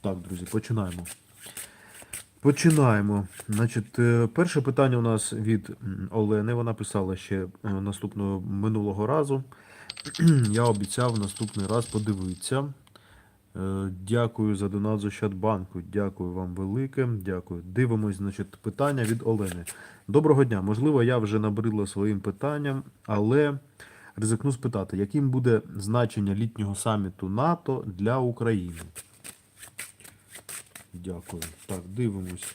Так, друзі, починаємо. Починаємо. Значить, е, перше питання у нас від Олени. Вона писала ще е, наступного минулого разу. Я обіцяв наступний раз подивитися. Е, Дякую за донат з Ощадбанку. Дякую вам велике. Дякую. Дивимось, значить, питання від Олени. Доброго дня. Можливо, я вже набридла своїм питанням, але ризикну спитати, яким буде значення літнього саміту НАТО для України? Дякую. Так, дивимось.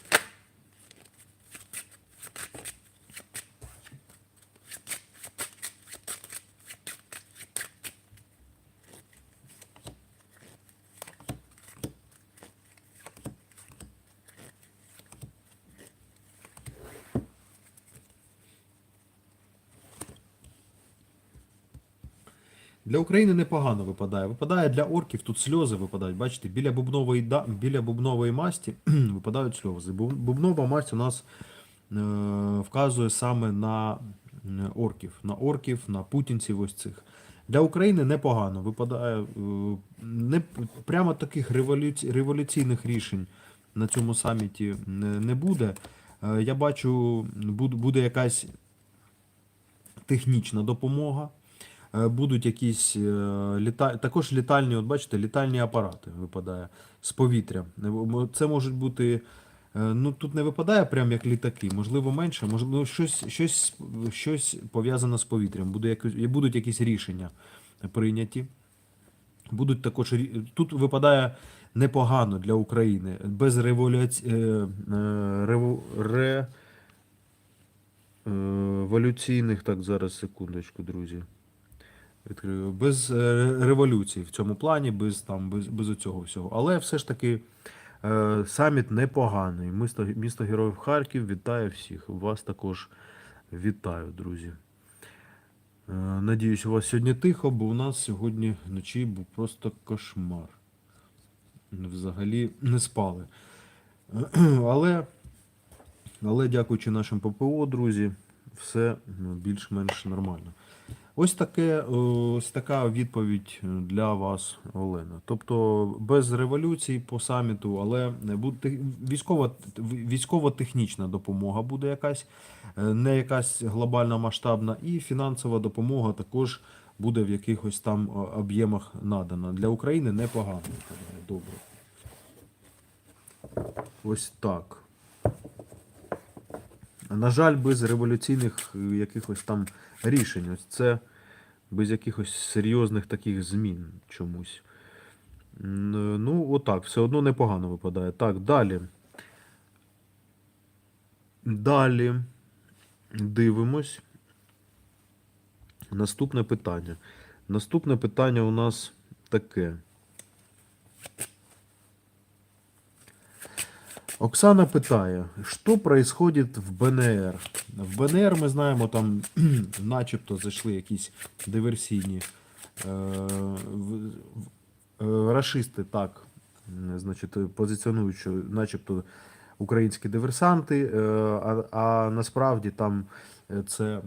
Для України непогано випадає. Випадає для орків, тут сльози випадають. Бачите, біля бубнової, да, біля бубнової масті випадають сльози. Бу- Бубнова масть у нас е, вказує саме на е, орків, на орків, на путінців ось цих. Для України непогано. Випадає е, не прямо таких революці, революційних рішень на цьому саміті не, буде. Е, Я бачу, буд- буде якась технічна допомога. Е, Будуть якісь е, літа... також літальні, от бачите, літальні апарати випадає з повітря. Е, Це можуть бути. Ну тут не випадає прям як літаки, можливо, менше, можливо, щось, щось, щось пов'язане з повітрям. Буде якось, будуть якісь рішення прийняті. Будуть також тут випадає непогано для України, без революці... е, е, рево... ре... е, еволюційних, так зараз секундочку, друзі. Відкрию. Без е, революції в цьому плані, без там, без, без цього всього. Але все ж таки е, саміт непоганий. Місто, місто Героїв Харків вітає всіх. Вас також вітаю, друзі. Е, Надіюсь, у вас сьогодні тихо, бо у нас сьогодні вночі був просто кошмар. Взагалі не спали. Але, але дякуючи нашим ППО, друзі, все ну, більш-менш нормально. Ось таке, е, ось така відповідь для вас, Олена. Тобто без революції по саміту, але військова, військово-технічна допомога буде якась, е, не якась глобальна масштабна, і фінансова допомога також буде в якихось там е, об'ємах надана. Для України непогано. Добре. Ось так. На жаль, без революційних е, якихось там рішень. Ось це без якихось серйозних таких змін чомусь. Ну, отак, все одно непогано випадає. Так, далі. Далі дивимось. Наступне питання. Наступне питання у нас таке. Оксана питає, що происходит в БНР? В БНР ми знаємо, там начебто зайшли якісь диверсійні е, е, рашисти, так, значить, позиціонують, що начебто українські диверсанти, е, а, а насправді там це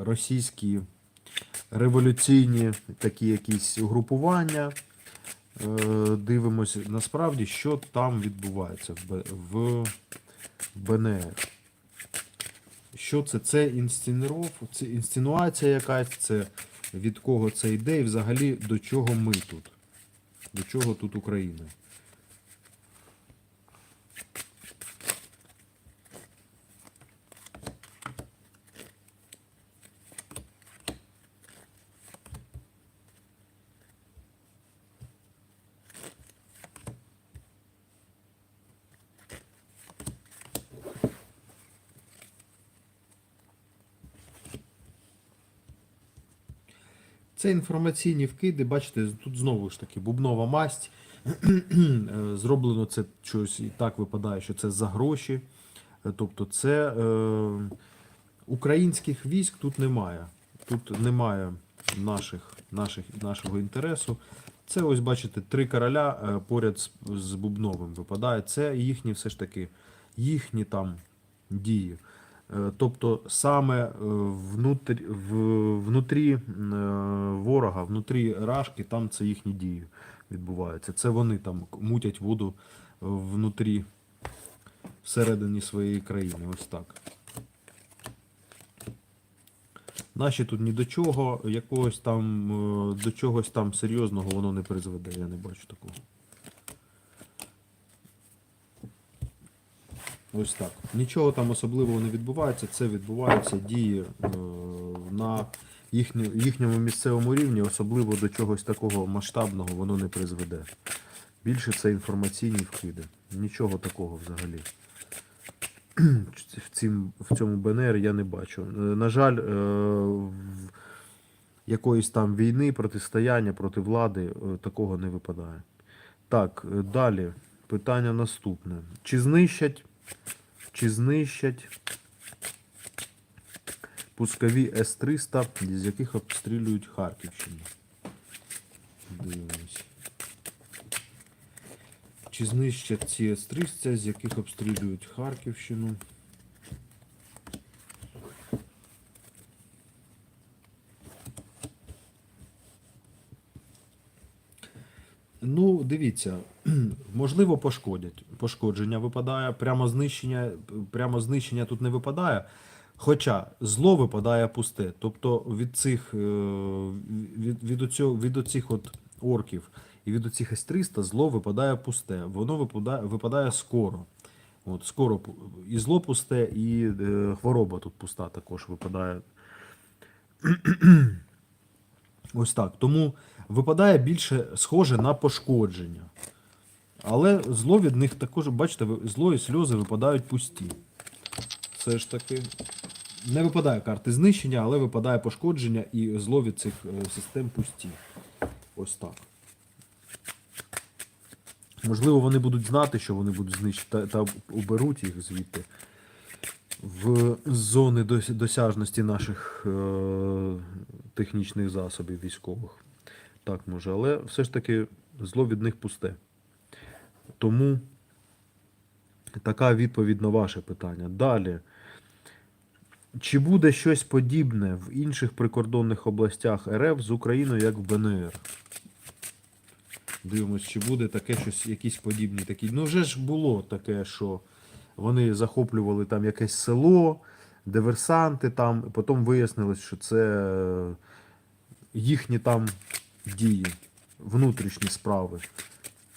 російські революційні такі якісь угрупування. Е, дивимося насправді, що там відбувається в, БНР. Що це? Це інсценіров, це інсценуація якась, це від кого це йде, і взагалі до чого ми тут? До чого тут Україна? Це інформаційні вкиди, бачите, тут знову ж таки бубнова масть. Е, Зроблено це щось і так випадає, що це за гроші. Е, Тобто, це е, українських військ тут немає. Тут немає наших, наших, нашого інтересу. Це ось бачите, три короля е, поряд з, з Бубновим випадає. Це їхні все ж таки їхні там дії. Е, Тобто саме е, внутрі, внутрі е, ворога, внутрі рашки, там це їхні дії відбувається. Це вони там мутять воду внутрі, всередині своєї країни. Ось так. Наші тут ні до чого, якогось там, до чогось там серйозного воно не призведе, я не бачу такого. Ось так. Нічого там особливого не відбувається. Це відбуваються дії е, на їхньому місцевому рівні, особливо до чогось такого масштабного воно не призведе. Більше це інформаційні вкиди. Нічого такого взагалі. В, цім, в цьому БНР я не бачу. Е, На жаль, е, якоїсь там війни, протистояння проти влади такого не випадає. Так, далі. Питання наступне. Чи знищать, чи знищать пускові С-300, з яких обстрілюють Харківщину? Дивимось. Чи знищать ці С-300, з яких обстрілюють Харківщину? Ну, дивіться, можливо, пошкодять. Пошкодження випадає, прямо знищення, прямо знищення тут не випадає. Хоча зло випадає пусте. Тобто від цих, е, від, від, оцього, від оцих от орків і від оцих С-300 зло випадає пусте. Воно випадає, випадає скоро. От, скоро і зло пусте, і е, хвороба тут пуста також випадає. Ось так. Тому випадає більше схоже на пошкодження. Але зло від них також, бачите, зло і сльози випадають пусті. Все ж таки. Не випадає карти знищення, але випадає пошкодження і зло від цих е, систем пусті. Ось так. Можливо, вони будуть знати, що вони будуть знищити, та, уберуть їх звідти в зони досяжності наших е, технічних засобів військових. Так може, але все ж таки зло від них пусте. Тому така відповідь на ваше питання. Далі. Чи буде щось подібне в інших прикордонних областях РФ з Україною, як в БНР? Дивимось, чи буде таке щось, якісь подібні такі. Ну, вже ж було таке, що вони захоплювали там якесь село, диверсанти там, потім вияснилось, що це е, їхні там дії, внутрішні справи.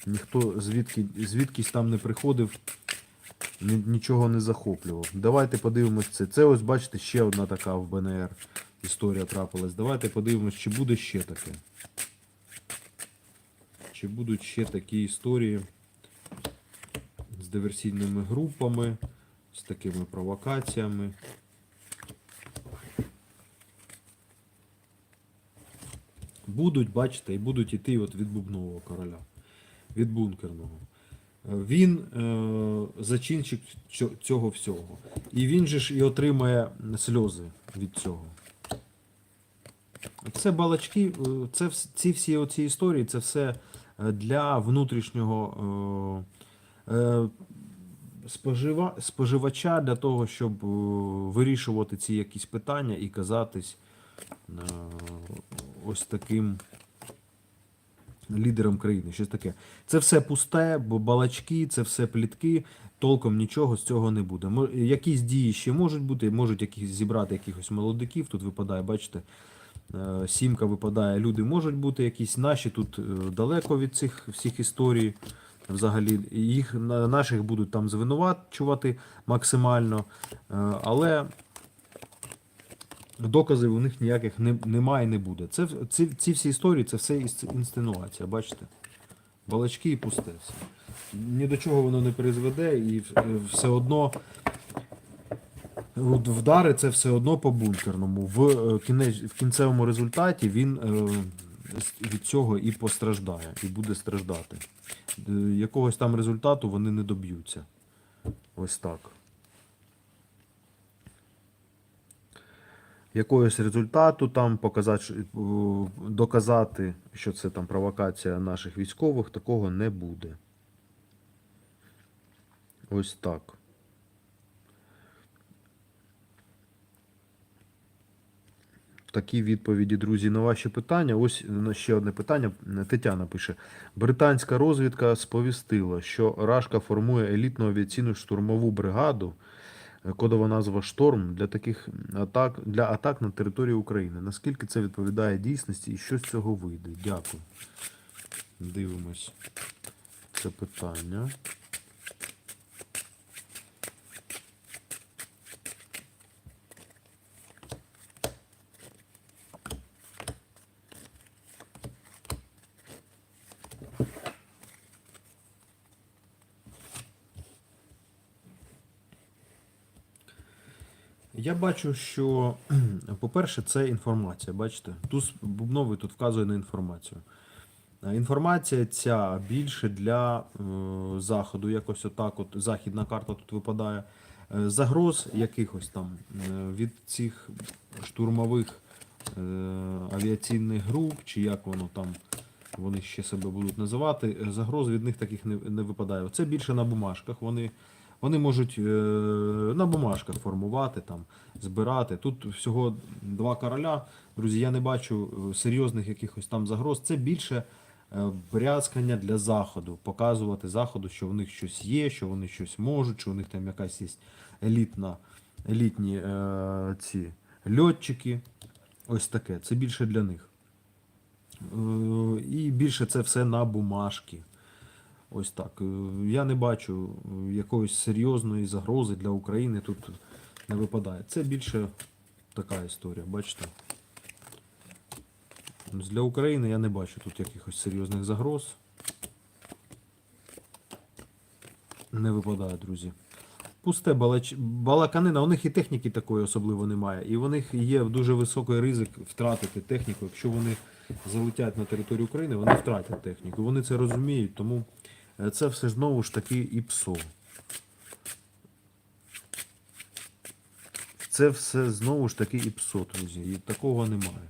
Ніхто звідки, звідкись там не приходив, нічого не захоплював. Давайте подивимось це. Це ось, бачите, ще одна така в БНР історія трапилась. Давайте подивимось, чи буде ще таке. Чи будуть ще такі історії з диверсійними групами, з такими провокаціями. Будуть, бачите, і будуть іти от від бубнового короля, від бункерного. Е, Він е, зачинщик цьо- цього всього. І він же ж і отримає сльози від цього. Це балачки, е, це ці всі оці історії, це все е, для внутрішнього е, спожива, споживача для того, щоб вирішувати ці якісь питання і казатись е, ось таким лідером країни. Щось таке. Це все пусте, бо балачки, це все плітки. Толком нічого з цього не буде. Якісь дії ще можуть бути, можуть якісь зібрати якихось молодиків. Тут випадає, бачите, е, сімка випадає. Люди можуть бути якісь наші тут е, далеко від цих всіх історій. Взагалі, їх наших будуть там звинувачувати максимально, е, але доказів у них ніяких не, немає і не буде. Це, ці, ці всі історії це все інс- інсценуація, бачите? Балачки і пусте все. Ні до чого воно не призведе, і е, все одно вдари це все одно по бункерному. В, е, в кінцевому результаті він е, від цього і постраждає, і буде страждати. Якогось там результату вони не доб'ються. Ось так. Якогось результату там показати, е, доказати, що це там провокація наших військових, такого не буде. Ось так. такі відповіді, друзі, на ваші питання. Ось е, ще одне питання. Тетяна пише: Британська розвідка сповістила, що Рашка формує елітну авіаційну штурмову бригаду. Кодова назва Шторм для таких атак для атак на територію України. Наскільки це відповідає дійсності і що з цього вийде? Дякую. Дивимось це питання. Я бачу, що, по-перше, це інформація. Бачите, туз бубновий тут вказує на інформацію. Е, Інформація ця більше для е, заходу, якось отак, от західна карта тут випадає. Е, загроз якихось там від цих штурмових авіаційних груп, чи як воно там вони ще себе будуть називати, загроз від них таких не, не випадає. Це більше на бумажках. Вони, вони можуть е, на бумажках формувати, там, збирати. Тут всього два короля. Друзі, я не бачу е, серйозних якихось там загроз. Це більше е, брязкання для заходу, показувати заходу, що в них щось є, що вони щось можуть, що у них там якась є елітна, елітні е, ці льотчики. Ось таке. Це більше для них. І більше це все на бумажки. Ось так. Е, Я не бачу якоїсь серйозної загрози для України тут не випадає. Це більше така історія, бачите? Для України я не бачу тут якихось серйозних загроз. Не випадає, друзі. Пусте балач... балаканина, у них і техніки такої особливо немає. І у них є дуже високий ризик втратити техніку. Якщо вони залетять на територію України, вони втратять техніку. Вони це розуміють, тому це все знову ж таки і ПСО. Це все знову ж таки і ПСО, друзі. І такого немає.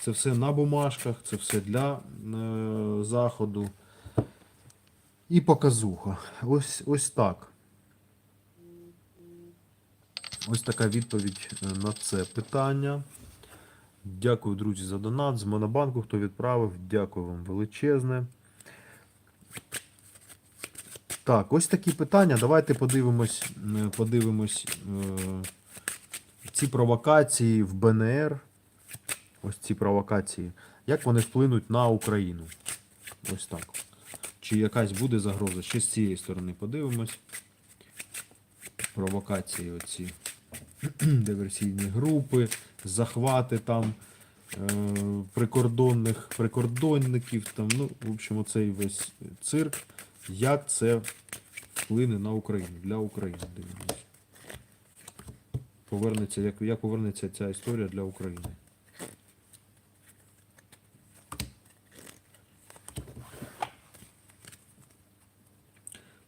Це все на бумажках, це все для е, заходу. І показуха. Ось, ось так. Ось така відповідь е, на це питання. Дякую, друзі, за донат. З Монобанку, хто відправив, дякую вам величезне. Так, ось такі питання. Давайте подивимось, е, подивимось е, ці провокації в БНР. Ось ці провокації. Як вони вплинуть на Україну? Ось так. Чи якась буде загроза? Ще з цієї сторони подивимось. Провокації оці. Диверсійні групи, захвати там е, прикордонних прикордонників. Там, ну, в общем, оцей весь цирк. Як це вплине на Україну? Для України дивимось. Повернеться, як, як повернеться ця історія для України?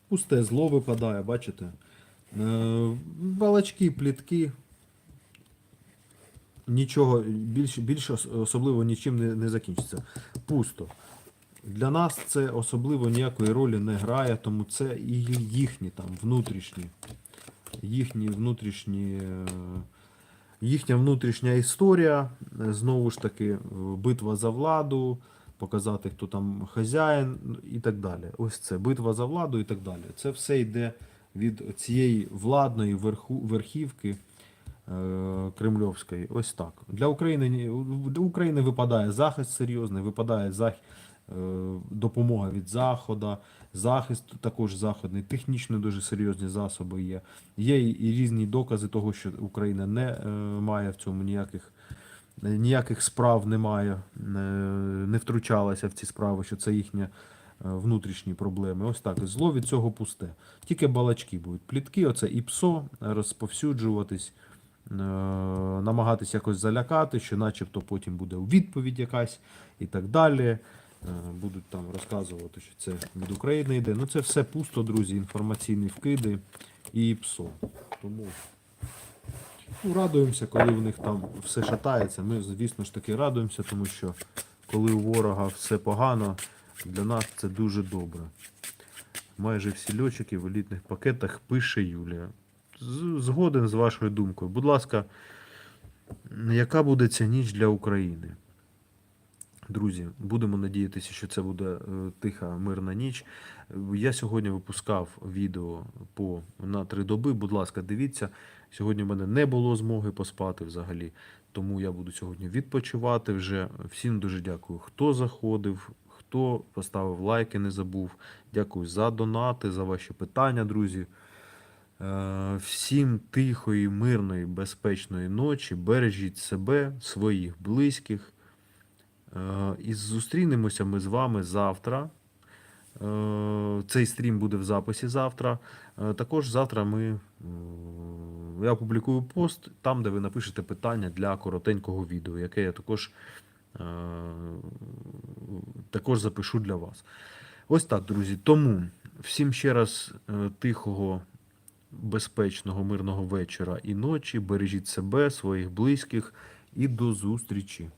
Пусте зло випадає, бачите? Е, Балачки, плітки. Нічого більше, більше особливо нічим не, не закінчиться. Пусто. Для нас це особливо ніякої ролі не грає, тому це і їхні там внутрішні, їхні внутрішні, е, їхня внутрішня історія. Знову ж таки, е, битва за владу, показати, хто там хазяїн і так далі. Ось це битва за владу і так далі. Це все йде від цієї владної верху, верхівки е, кремльовської. Ось так. Для України, для України випадає захист серйозний, випадає допомога від Заходу, захист також заходний, технічно дуже серйозні засоби є. Є і, різні докази того, що Україна не е, має в цьому ніяких. е, Ніяких справ немає, е, не втручалася в ці справи, що це їхні е, внутрішні проблеми. Ось так. Зло від цього пусте. Тільки балачки будуть. Плітки, оце і псо, розповсюджуватись, е, намагатись якось залякати, що начебто потім буде відповідь якась і так далі. Е, Будуть там розказувати, що це від України йде. Ну це все пусто, друзі, інформаційні вкиди і псо. Тому ну, радуємося, коли в них там все шатається. Ми, звісно ж таки, радуємося, тому що коли у ворога все погано, для нас це дуже добре. Майже всі льотчики в елітних пакетах пише Юлія. Згоден з вашою думкою. Будь ласка, Яка буде ця ніч для України? Друзі, будемо надіятися, що це буде е, тиха, мирна ніч. Я сьогодні випускав відео по на три доби. Будь ласка, дивіться. Сьогодні в мене не було змоги поспати взагалі, тому я буду сьогодні відпочивати вже. Всім дуже дякую, хто заходив, хто поставив лайки, не забув. Дякую за донати, за ваші питання, друзі. Е, Всім тихої, мирної, безпечної ночі. Бережіть себе, своїх близьких. Е, І зустрінемося ми з вами завтра. Е, Цей стрім буде в записі завтра. Е, Також завтра ми я опублікую пост там, де ви напишете питання для коротенького відео, яке я також, також запишу для вас. Ось так, друзі. Тому всім ще раз тихого, безпечного, мирного вечора і ночі. Бережіть себе, своїх близьких і до зустрічі.